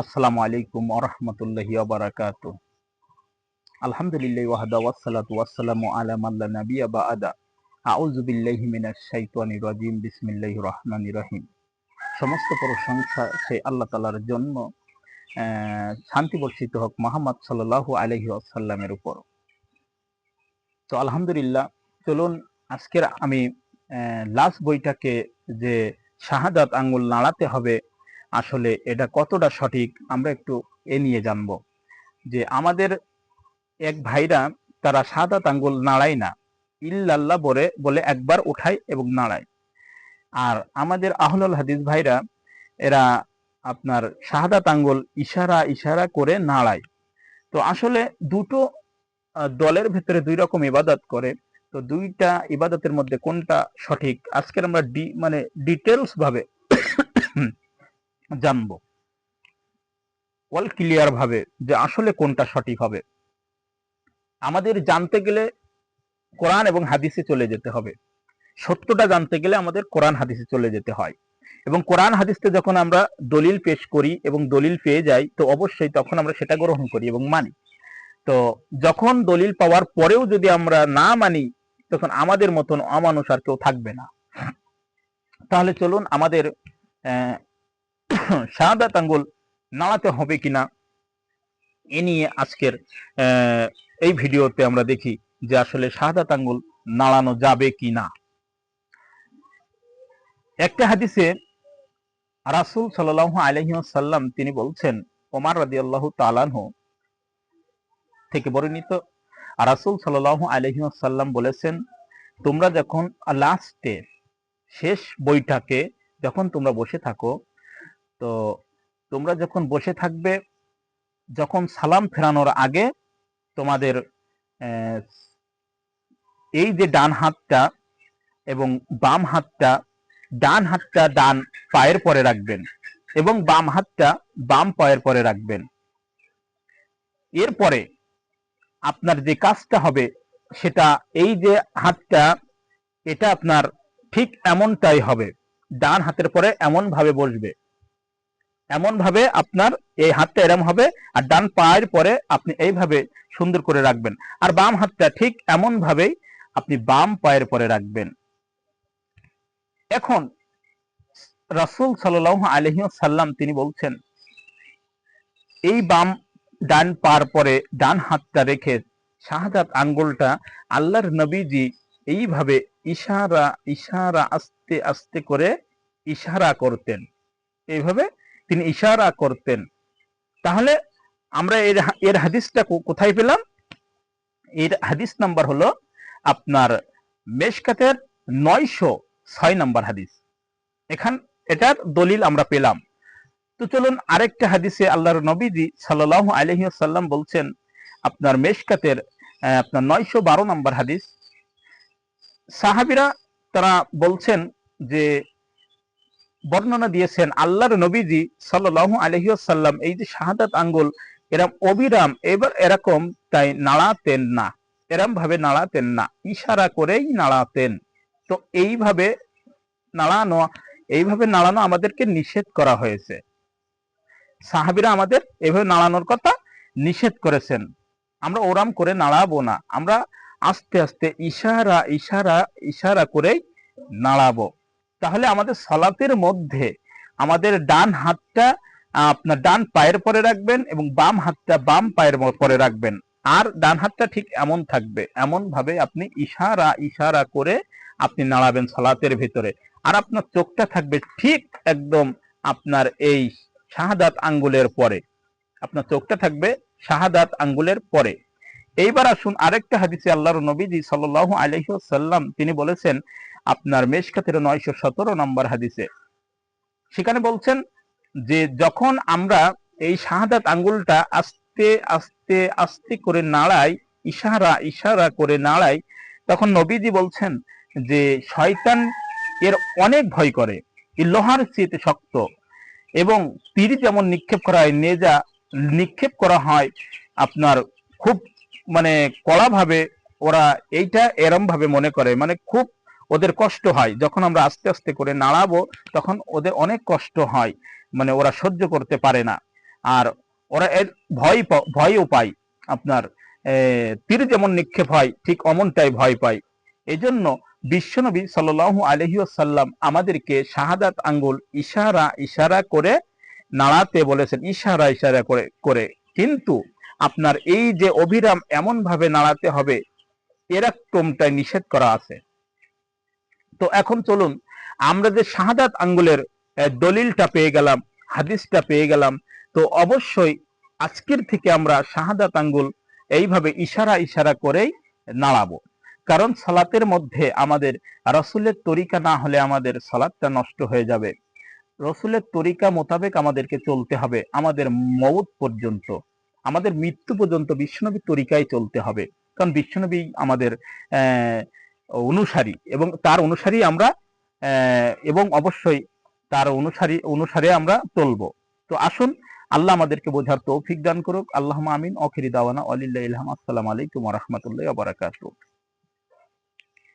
আসসালামু আলাইকুম আরহামতুল্লাহি বারাকাতু আলহামদুলিল্লাহ ওয়াহদা ওয়াসসালাতু ওয়াসসালামু আলা মাল্লা নাবিয়া বাআদা আউযু বিল্লাহি মিনাশ শাইতানির রাজিম। বিসমিল্লাহির রহমানির রহিম। সমস্ত প্রশংসা সেই আল্লাহ তাআলার জন্য শান্তি বর্ষিত হোক মোহাম্মদ সাল্লাল্লাহু আলাইহি ওয়াসাল্লামের উপর। তো আলহামদুলিল্লাহ, চলুন আজকের আমি লাস্ট বইটাকে যে শাহাদাত আঙ্গুল নাড়াতে হবে আসলে এটা কতটা সঠিক, আমরা একটু এ নিয়ে জানব। যে আমাদের এক ভাইরা তারা সাদা তাঙ্গুল নাড়ায় না, ইল্লাল্লাহ বলে বলে একবার উঠায় এবং নাড়ায়। আর আমাদের আহলুল হাদিস ভাইরা, এরা আপনার শাহাদাত আঙ্গুল ইশারা ইশারা করে নাড়ায়। তো আসলে দুটো দলের ভেতরে দুই রকম ইবাদত করে। তো দুইটা ইবাদতের মধ্যে কোনটা সঠিক? আজকের আমরা ডি মানে ডিটেলস ভাবে জানব। অল ক্লিয়ার ভাবে যে আসলে কোনটা সঠিক হবে। আমাদের জানতে গেলে কোরআন এবং হাদিসে চলে যেতে হবে। সত্যটা জানতে গেলে আমাদের কোরআন হাদিসে চলে যেতে হয়। এবং কোরআন হাদিসতে যখন আমরা দলিল পেশ করি এবং দলিল পেয়ে যাই, তো অবশ্যই তখন আমরা সেটা গ্রহণ করি এবং মানি। তো যখন দলিল পাওয়ার পরেও যদি আমরা না মানি, তখন আমাদের মতন অমানুষ আর কেউ থাকবে না। তাহলে চলুন আমাদের শাহাদাত আঙ্গুল নাড়াতে হবে কিনা, এ নিয়ে আজকের এই ভিডিওতে আমরা দেখি যে আসলে শাহাদাত আঙ্গুল নাড়ানো যাবে কিনা। একটা হাদিসে রাসূল আলাইহি ওয়াসাল্লাম তিনি বলছেন, ওমর রাদিয়াল্লাহু তাআলাহু থেকে বর্ণিত, রাসূল সাল্লাল্লাহু আলাইহি ওয়াসাল্লাম বলেছেন, তোমরা যখন লাস্টে শেষ বইটাকে যখন তোমরা বসে থাকো তো তোমরা যখন বসে থাকবে, যখন সালাম ফেরানোর আগে তোমাদের এই যে ডান হাতটা এবং বাম হাতটা, ডান হাতটা ডান পায়ের পরে রাখবেন এবং বাম হাতটা বাম পায়ের পরে রাখবেন। এরপরে আপনার যে কাজটা হবে, সেটা এই যে হাতটা, এটা আপনার ঠিক এমনটাই হবে। ডান হাতের পরে এমন ভাবে বসবে। এমন ভাবে আপনার এই হাতটা এরম হবে আর ডান পায়ের পরে আপনি এইভাবে সুন্দর করে রাখবেন। আর বাম হাতটা ঠিক এমন ভাবেই আপনি বাম পায়ের পরে রাখবেন। এখন রাসূল সাল্লাল্লাহু আলাইহি সাল্লাম তিনি বলছেন, এই বাম ডান পার পরে ডান হাতটা রেখে শাহাদাত আঙ্গুলটা আল্লাহর নবীজি এইভাবে ইশারা ইশারা আস্তে আস্তে করে ইশারা করতেন। এইভাবে তিনি ইশারা করতেন। তাহলে আমরা এর এর হাদিসটা কোথায় পেলাম? এর হাদিস নাম্বার হলো আপনার মেশকাতের নয়শো ছয় নাম্বার হাদিস। এখান, এটার দলিল আমরা পেলাম। তো চলুন আরেকটা হাদিসে আল্লাহর নবীজি সাল্লাল্লাহু আলাইহি সাল্লাম বলছেন, আপনার মেশকাতের আপনার নয়শো বারো নাম্বার হাদিস। সাহাবিরা তারা বলছেন যে বর্ণনা দিয়েছেন আল্লাহর নবীজি সাল্লাল্লাহু আলাইহি সাল্লাম এই যে শাহাদাত আঙ্গুল, এরম অবিরাম, এবার এরকম তাই নাড়াতেন না এরম ভাবে নাড়াতেন না, ইশারা করেই নাড়াতেন। তো এইভাবে নাড়ানো এইভাবে নাড়ানো আমাদেরকে নিষেধ করা হয়েছে। সাহাবিরা আমাদের এভাবে নাড়ানোর কথা নিষেধ করেছেন। আমরা ওরাম করে নাড়াবো না, আমরা আস্তে আস্তে ইশারা ইশারা ইশারা করেই নাড়াবো। তাহলে আমাদের সলাতের মধ্যে আমাদের ডান হাতটা, আপনার ডান পায়ের পরে রাখবেন এবং বাম হাতটা বাম পায়ের পরে রাখবেন। আর ডান হাতটা ঠিক এমন থাকবে এমন ভাবে আপনি ইশারা ইশারা করে আপনি নাড়াবেন সলাতের ভিতরে। আর আপনার চোখটা থাকবে ঠিক একদম আপনার এই শাহাদাত আঙ্গুলের পরে। আপনার চোখটা থাকবে শাহাদাত আঙ্গুলের পরে। এইবার আসুন আরেকটা হাদিসে আল্লাহর নবীজি সাল্লাল্লাহু আলাইহি সাল্লাম তিনি বলেছেন, আপনার মেশকাতের নয়শো সতেরো নম্বর হাদিসে। সেখানে বলছেন যে, যখন আমরা এই শাহাদাত আঙ্গুলটা আস্তে আস্তে আস্তে করে নাড়াই, ইশারা ইশারা করে নাড়াই, তখন নবীজি বলছেন যে, শয়তান এর অনেক ভয় করে লোহার চেয়ে শক্ত এবং তীর যেমন নিক্ষেপ করা হয় নেজা নিক্ষেপ করা হয়, আপনার খুব মানে কড়া ভাবে ওরা এইটা এরম ভাবে মনে করে মানে খুব ওদের কষ্ট হয়। যখন আমরা আস্তে আস্তে করে নাড়াবো, তখন ওদের অনেক কষ্ট হয় মানে ওরা সহ্য করতে পারে না। আর ওরা এর ভয় ভয়ও পায়। আপনার তীর যেমন নিক্ষেপ হয়, ঠিক অমনটাই ভয় পায়। এজন্য বিশ্বনবী সাল্লাল্লাহু আলহি সাল্লাম আমাদেরকে শাহাদাত আঙ্গুল ইশারা ইশারা করে নাড়াতে বলেছেন, ইশারা ইশারা করে করে। কিন্তু আপনার এই যে অভিরাম এমন ভাবে নাড়াতে হবে, এরকমটাই নিষেধ করা আছে। তো এখন চলুন, আমরা যে শাহাদাত আঙ্গুলের দলিলটা পেয়ে গেলাম, হাদিসটা পেয়ে গেলাম, তো অবশ্যই আজকের থেকে আমরা শাহাদাত আঙ্গুল এইভাবে ইশারা ইশারা করেই নাড়াবো। কারণ সালাতের মধ্যে আমাদের রসুলের তরিকা না হলে আমাদের সালাদটা নষ্ট হয়ে যাবে। রসুলের তরিকা মোতাবেক আমাদেরকে চলতে হবে, আমাদের মৌত পর্যন্ত। আমাদের মৃত্যু পর্যন্ত বিশ্বনবীর তরিকায় চলতে হবে। কারণ বিশ্বনবী আমাদের অনুসারী এবং তার অনুসারী আমরা এবং অবশ্যই তার অনুসারী, অনুসারে আমরা চলবো। তো আসুন, আল্লাহ আমাদেরকে বোঝার তৌফিক দান করুক। আল্লাহ আমিন। অখিরি দাওয়ানা। আলিল্লাহ ইলহাম আসসালাম আলাইকুম রহমতুল্লাহ বারাকাতুহ।